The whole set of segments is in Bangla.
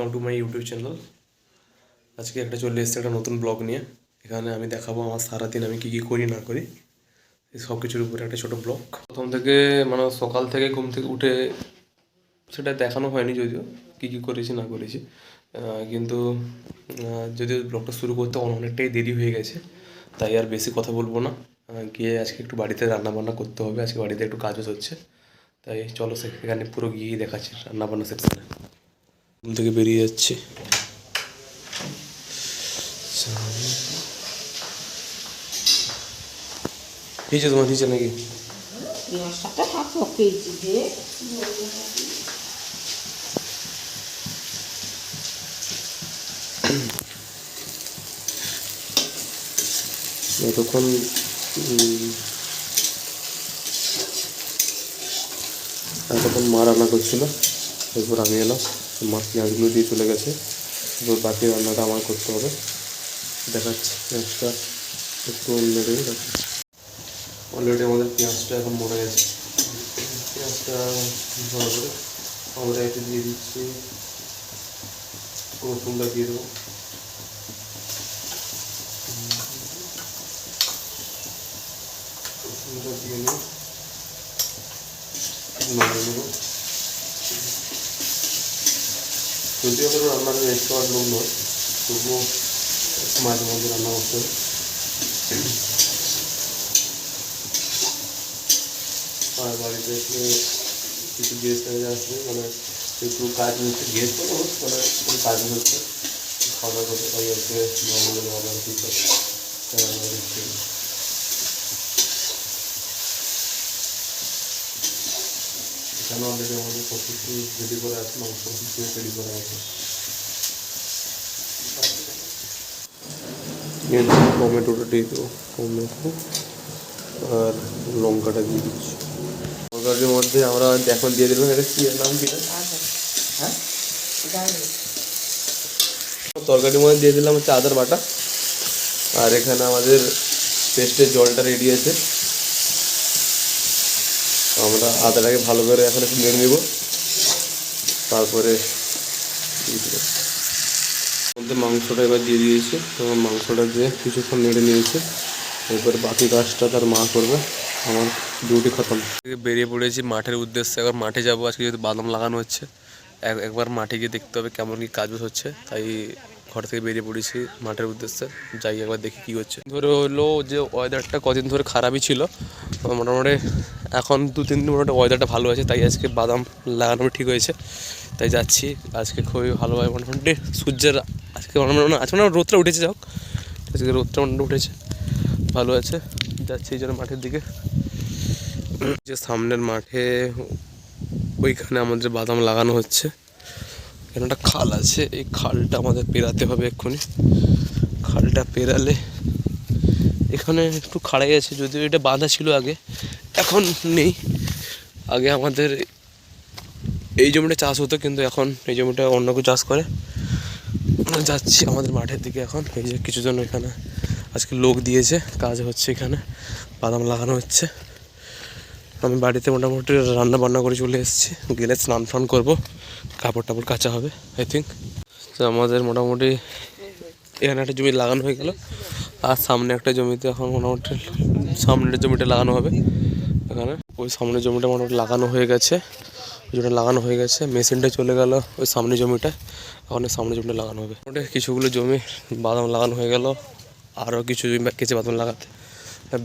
Welcome to my YouTube channel আজকে একটা চলে এসেছে, একটা নতুন ব্লগ নিয়ে। এখানে আমি দেখাবো আমার সারাদিন আমি কী কী করি, না করি। সব কিছুর উপরে একটা ছোটো ব্লগ প্রথম থেকে মানে সকাল থেকে ঘুম থেকে উঠে সেটা দেখানো হয়নি যদিও, কী কী করেছি, না করেছি। কিন্তু যদিও ব্লগটা শুরু করতে অন- অনেকটাই দেরি হয়ে গেছে, তাই আর বেশি কথা বলব না। গিয়ে আজকে একটু বাড়িতে রান্না বান্না করতে হবে, আজকে বাড়িতে একটু কাজও হচ্ছে। তাই চলো সেখানে পুরো গিয়েই দেখাচ্ছি রান্না বান্না সেকশনে ঘুম থেকে বেরিয়ে যাচ্ছি। নিচে তোমার নিচে নাকি? এতক্ষণ এতক্ষণ মা রান্না করছিল। এরপর আমি এলাম মা পেঁয়াজগুলো দিয়ে চলে গেছে। এরপর বাকি রান্নাটা আমার করতে হবে। দেখাচ্ছি, পেঁয়াজটা একটু নেড়ে অলরেডি আমাদের পেঁয়াজটা এখন মরে গেছে। পেঁয়াজটা ভালো করে আমরা একটু দিয়ে দিচ্ছি। রসুনটা দিয়ে দেবো। রসুনটা দিয়ে নিই নামিয়ে নেব। যদিও কোনো রান্নার এক্সপার্ট লোক নয় তবুও একটু মাঝে মধ্যে রান্না করতে হবে। আর বাড়িতে এসে কিছু গেস্ট হয়ে আসবে মানে একটু কাজ হচ্ছে গেস্ট না, মানে কোনো কাজ হচ্ছে খাওয়া দাওয়া করতে তাই আজকে নর্মাল আবার কিছু এখানে অলরেডি আমাদের সব রেডি করে আছে মাংস কিছু রেডি করে আছে? টমেটোটা দিয়ে দেবো টমেটো আর লঙ্কাটা দিয়ে দিচ্ছি। তরকারির মধ্যে আমরা এখন দিয়ে দিলাম এটা কী এর নাম কি হ্যাঁ? তরকারির মধ্যে দিয়ে দিলাম হচ্ছে আদার বাটা। আর এখানে আমাদের পেস্টের জলটা রেডি আছে। আমরা আদাটাকে ভালো করে এখন একটু নেড়ে নেব। তারপরে মধ্যে মাংসটা এবার দিয়ে দিয়েছি। এবং মাংসটা দিয়ে কিছুক্ষণ নেড়ে নিয়েছি। এরপর বাকি কাজটা তার মা করবে। আমার ডিউটি খতম। বেরিয়ে পড়েছি মাঠের উদ্দেশ্যে। এবার মাঠে যাব। আজকে যেহেতু বাদাম লাগানো হচ্ছে, এক- একবার মাঠে গিয়ে দেখতে হবে কেমন কি কাজ হচ্ছে। তাই ঘর থেকে বেরিয়ে পড়েছি মাঠের উদ্দেশ্যে। যাই একবার দেখি কি হচ্ছে। ধরে হলো যে ওয়েদারটা কদিন ধরে খারাপই ছিল। মোটামুটি এখন দু, তিন দিন মোটামুটি ওয়েদারটা ভালো আছে, তাই আজকে বাদাম লাগানো ঠিক হয়েছে। তাই যাচ্ছি, আজকে খুবই ভালোভাবে মোটামুটি সূর্যের আজকে মোটামুটি আজকে মানে রোদটা উঠেছে যাক আজকে রোদটা মোটামুটি উঠেছে, ভালো আছে, যাচ্ছি এই জন্য মাঠের দিকে। যে সামনের মাঠে ওইখানে আমাদের বাদাম লাগানো হচ্ছে। এখানে একটা খাল আছে, এই খালটা আমাদের পেরাতে হবে এক্ষুনি। খালটা পেরালে এখানে একটু খাড়াই আছে, যদিও এটা বাঁধা ছিল আগে, এখন নেই। আগে আমাদের এই জমিটা চাষ হতো, কিন্তু এখন এই জমিটা অন্য কেউ চাষ করে। যাচ্ছি আমাদের মাঠের দিকে এখন, এই যে কিছু জন এখানে আজকে লোক দিয়েছে, কাজ হচ্ছে এখানে, বাদাম লাগানো হচ্ছে। আমি বাড়িতে মোটামুটি রান্না বান্না করে চলে এসেছি, গেলে স্নান ফান করব, কাপড় টাপড় কাচা হবে আই থিঙ্ক তো আমাদের মোটামুটি এখানে একটা জমি লাগানো হয়ে গেল। আর সামনে একটা জমিতে এখন মোটামুটি সামনের জমিটা লাগানো হবে। এখানে ওই সামনের জমিটা মোটামুটি লাগানো হয়ে গেছে। জমিটা লাগানো হয়ে গেছে, মেশিনটা চলে গেল ওই সামনের জমিটা। এখন সামনের জমিটা লাগানো হবে। মোটামুটি কিছুগুলো জমি বাদাম লাগানো হয়ে গেল, আরও কিছু জমি আছে বাদাম লাগাতে।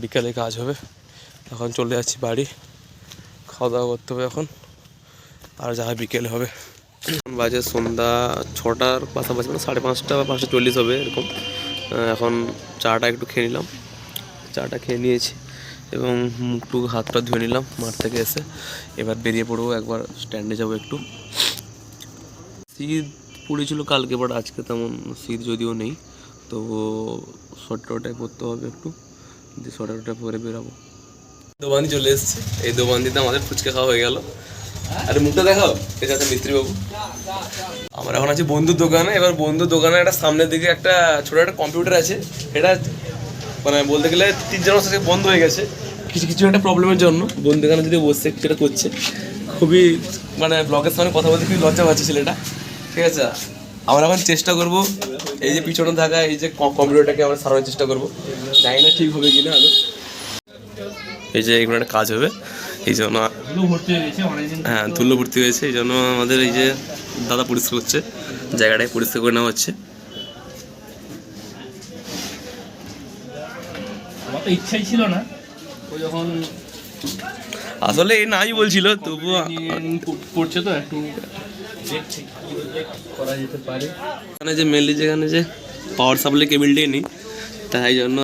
বিকালে কাজ হবে। এখন চলে যাচ্ছি বাড়ি। খাওয়া দাওয়া করতে হবে এখন। আর যা বিকেলে হবে। বাজে সন্ধ্যা ছটার পাশাপাশি মানে সাড়ে পাঁচটা বা পাঁচটা চল্লিশ হবে এরকম। এখন চাটা একটু খেয়ে নিলাম। চাটা খেয়ে নিয়েছি এবং মুখ টুক হাত পা ধুয়ে নিলাম মাঠ থেকে এসে। এবার বেরিয়ে পড়ব, একবার স্ট্যান্ডে যাব একটু। শীত পড়েছিল কালকে বাট আজকে তেমন শীত যদিও নেই, তো সোয়েটারটাই পরতে হবে একটু দিয়ে সোয়েটারটা পরে বেরাবো। দোবান্দি চলে এসেছে, এই দোবান্দিতে আমাদের ফুচকা খাওয়া হয়ে গেল। আরে মুখটা দেখাও, এটা মিস্ত্রি বাবু আমরা এখন আছে বন্ধুর দোকানে, এবার বন্ধুর দোকানে একটা সামনের দিকে একটা ছোট একটা কম্পিউটার আছে। এটা মানে বলতে গেলে তিন চার মাস বন্ধ হয়ে গেছে। কিছু কিছু একটা প্রবলেমের জন্য বন্ধু এখানে যদি বসে সেটা করছে, খুবই মানে ব্লগের সামনে কথা বলতে খুবই লজ্জা পাচ্ছে ছেলেটা। ঠিক আছে? আমরা এখন চেষ্টা করব এই যে পিছনে থাকা এই যে কম্পিউটারটাকে আমরা সারানোর চেষ্টা করব। জানি না ঠিক হবে কিনা আরও এই যে এখানে একটা কাজ হবে। এই জন্য হয়ে ধুলো ভর্তি হয়েছে এই জন্য আমাদের এই যে দাদা পরিষ্কার করছে জায়গাটায় পরিষ্কার করে নেওয়া হচ্ছে। ইচ্ছাই ছিল না ও যখন আসলে এই নাই বলছিল engineering পড়ছে তো একটু করা যেতে পারে। এখানে যে মেনলি যেখানে যে পাওয়ার সাপ্লাই কেবিলটাই নেই তাই জন্য